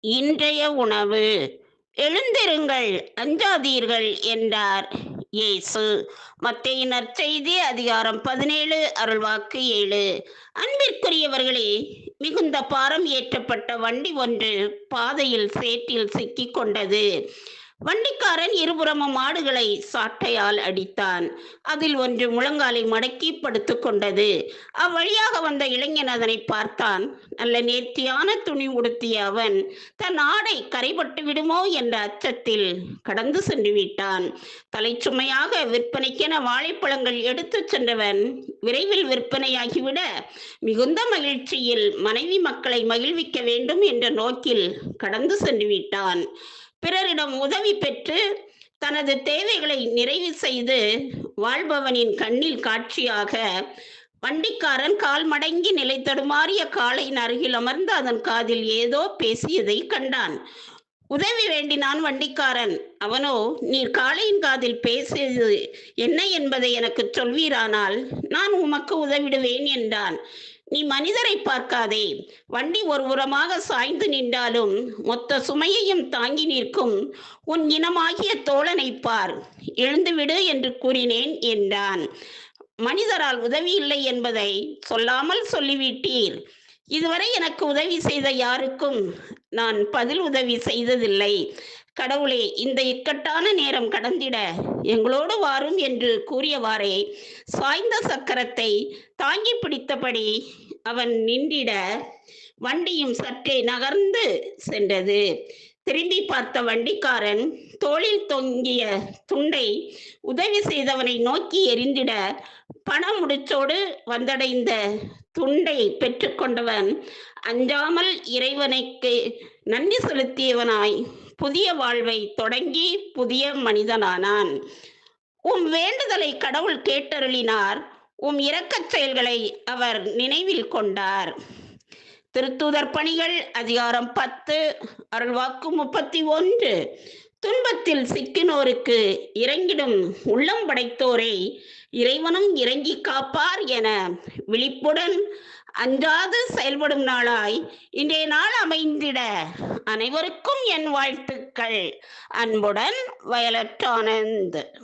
இன்றைய உணவு. எழுந்திருங்கள் அஞ்சாதீர்கள் என்றார் இயேசு. மத்திய நற்செய்தி அதிகாரம் பதினேழு அருள்வாக்கு ஏழு. அன்பிற்குரியவர்களே மிகுந்த பாரம் ஏற்றப்பட்ட வண்டி ஒன்று பாதையில் சேற்றில் சிக்கிக் கொண்டது. வண்டிக்காரன் இருபுறமும் மாடுகளை சாட்டையால் அடித்தான். அதில் ஒன்று முழங்காலை மடக்கி படுத்து கொண்டது. அவ்வழியாக வந்த இளைஞன் அதனை பார்த்தான். நல்ல நேர்த்தியான துணி உடுத்திய அவன் தன் ஆடை கரைபட்டு விடுமோ? என்ற அச்சத்தில் கடந்து சென்று விட்டான். தலைச்சுமையாக விற்பனைக்கென வாழைப்பழங்கள் எடுத்துச் சென்றவன் விரைவில் விற்பனையாகிவிட மிகுந்த மகிழ்ச்சியில் மனைவி மக்களை மகிழ்விக்க வேண்டும் என்ற நோக்கில் கடந்து சென்று விட்டான். பிறரிடம் உதவி பெற்று தனது தேவைகளை நிறைவு செய்து வாழ்பவனின் கண்ணில் காட்சியாக வண்டிக்காரன் கால் மடங்கி நிலை தடுமாறிய காளையின் அருகில் அமர்ந்து அதன் காதில் ஏதோ பேசியதை கண்டான். உதவி வேண்டினான் வண்டிக்காரன். அவனோ நீர் காளையின் காதில் பேசியது என்ன என்பதை எனக்கு சொல்வீரானால் நான் உமக்கு உதவிடுவேன் என்றான். நீ மனிதரை பார்க்காதே. வண்டி ஒரு உரமாக சாய்ந்து நின்றாலும் மொத்த சுமையையும் தாங்கி நிற்கும் உன் இனமாகிய தோழனை பார். எழுந்துவிடு என்று கூறினேன் என்றான். மனிதரால் உதவி இல்லை என்பதை சொல்லாமல் சொல்லிவிட்டீர். இதுவரை எனக்கு உதவி செய்த யாருக்கும் நான் பதில் உதவி செய்ததில்லை. கடவுளே இந்த இக்கட்டான நேரம் கடந்திட எங்களோடு வாரும் என்று கூறியவாறே சாய்ந்த சக்கரத்தை தாங்கி பிடித்தபடி அவன் நின்றிட வண்டியும் சற்றே நகர்ந்து சென்றது. திரும்பி பார்த்த வண்டிக்காரன் தோளில் தொங்கிய துண்டை உதவி செய்தவனை நோக்கி எரிந்திட பண முடிச்சோடு வந்தடைந்த துண்டை பெற்றுக்கொண்டவன் அஞ்சாமல் இறைவனுக்கு நன்றி செலுத்தியவனாய் புதிய வாழ்வை தொடங்கி புதிய மனிதனானான். உம் வேண்டுதலை கடவுள் கேட்டருளினார். உம் இரக்கச் செயல்களை அவர் நினைவில் கொண்டார். திருத்தூதர் பணிகள் அதிகாரம் பத்து அருள்வாக்கு முப்பத்தி ஒன்று. துன்பத்தில் சிக்கினோருக்கு இறங்கிடும் உள்ளம் படைத்தோரை இறைவனும் இறங்கி காப்பார் என விழிப்புடன் அஞ்சாது செயல்படும் நாளாய் இன்றைய நாள் அமைந்திட அனைவருக்கும் என் வாழ்த்துக்கள். அன்புடன் வயலட் ஆனந்த்.